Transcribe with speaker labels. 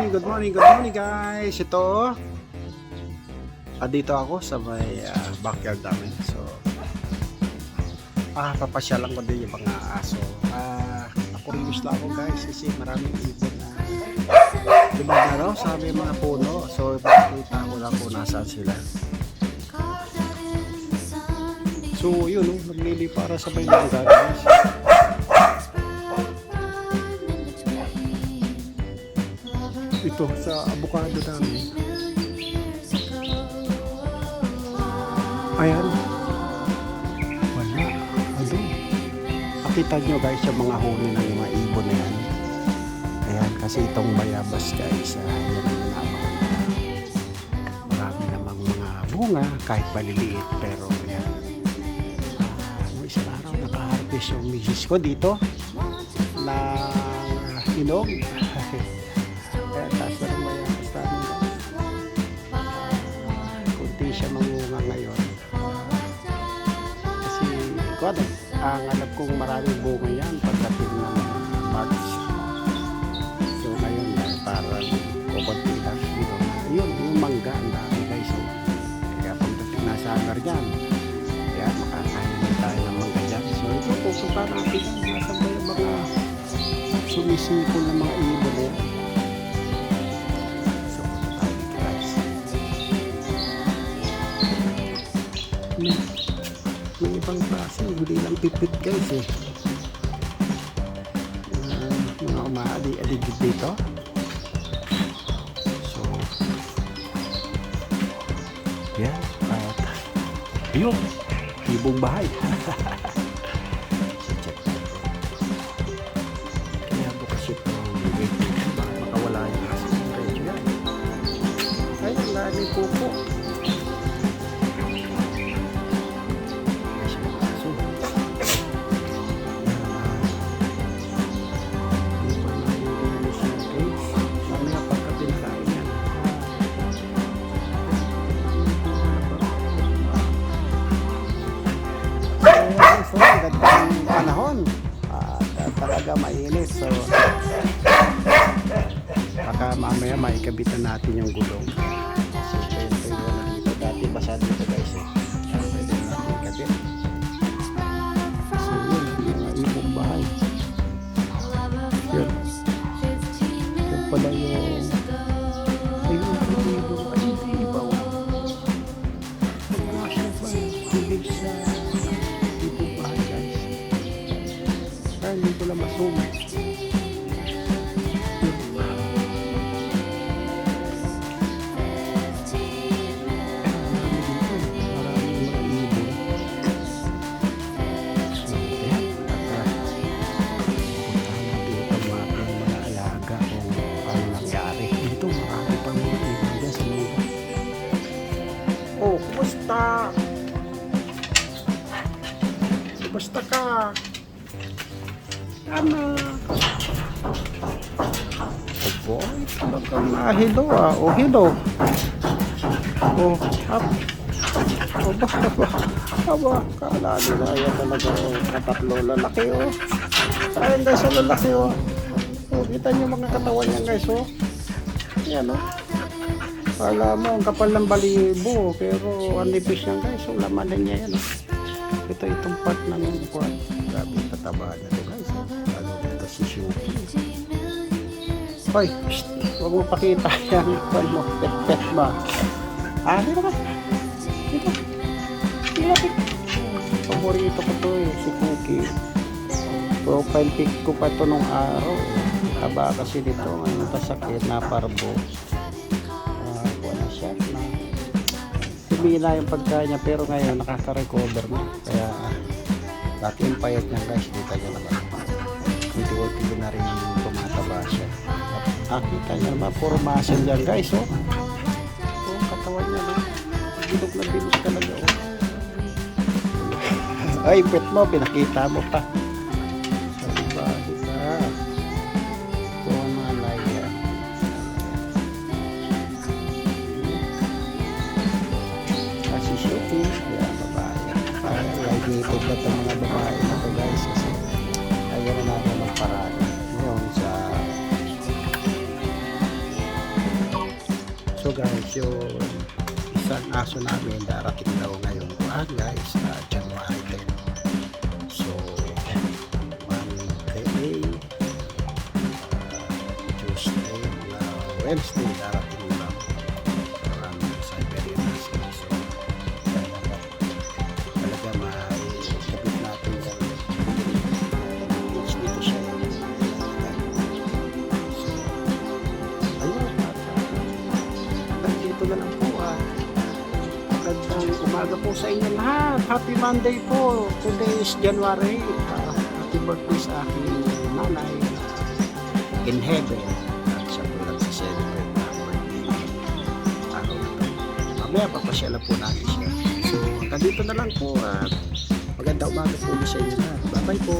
Speaker 1: morning, good morning, good morning guys. Ito, ah, dito ako sa may ah, backyard namin. So, ah, papasyalan ko din yung mga aso. Ah, nakurious lang ako guys kasi maraming ibon na dumagaraw sa may mga puno. So, ipakita ko lang kung nasaan sila. So, yun, oh, naglili para sa may mga guys. Ito, sa avocado namin. Ayan. Wala. Ano? Nakita nyo guys yung mga huni ng mga ibon na yan. Ayan, kasi itong bayabas guys. Uh, yan ang naman. Marami namang mga bunga kahit maliliit. Pero ayan. Nung isang araw nakaharvest yung misis ko dito na hinog. Kaya ano, ang alam kong maraming bunga yan pagdating ng March. So, ngayon, eh, parang kukunti lang. Yun, yun, yung mangga, ang dami guys. So, kaya pagdating na summer yan, kaya makakain tayo ng mangga dyan. So, ito, pupunta natin yan. Nasa ba yung mga sumisipol ng mga ibon yan. Hindi lang pipit guys eh. Uh, mga umaadi-adigid dito. So, yan. At, yun. Ibong bahay. so, check natin. Kaya So, baka mamaya maikabitan natin yung gulong. Kasi ito yung tuyo na dito. Dati basa dito guys eh. Pwede natin ikabit. So yun, mga ibong bahay. Yun. Yun pala yung... Ayun, yung ibong ay hindi iba. Wala siya pa. Tubig sa ibong bahay guys. Kaya hindi ko lang. Kumusta ka? Oh boy, talagang nahilo ah. Oh, hilo. Oh, hap. Oh, ba, ba, aba, kala nila yan talaga oh, katatlo lalaki oh. Ayun guys, oh, lalaki oh. Oh, kita niyo mga katawan niya guys oh. Yan oh. Kala mo, ang kapal ng balibo, pero ang nipis niya guys, oh, laman na niya yan oh. Ito itong part ng buwan. Grabe tataba na to guys. Lalo dito si Shuki. Hoy, huwag mo pakita yan. Huwag mo, pet-pet ba? Ah, dito ka. Dito. Lapit. Paborito ko to eh, si Cookie. Profile pic ko pa to nung araw. Taba kasi dito, ngayon pasakit na parbo. Humila yung pagkain niya pero ngayon nakaka-recover na. Kaya dati yung payat niya guys, kita niya naman. Unti-unti na rin tumataba siya. Nakita niya naman, puro muscle dyan guys, oh. Oh, katawan niya, no? Bilog na bilog talaga, oh. Ay, pet mo, pinakita mo pa. Na itong mga babae na to guys. Kasi ayaw na natin magparada. Ngayon sa So guys, yung isang aso namin darating daw ngayong buwan guys, na January 10. So, Monday, uh, Tuesday, uh, Wednesday darating na lang po ah. Magandang umaga po sa inyo lahat. Happy Monday po. Today is January. Ah, happy birthday sa aking nanay in heaven. At siya po nagsiselebrate na birthday araw na to. Mamaya papasyala po natin siya. So, hanggang dito na lang po at magandang umaga po sa inyo lahat. Bye-bye po.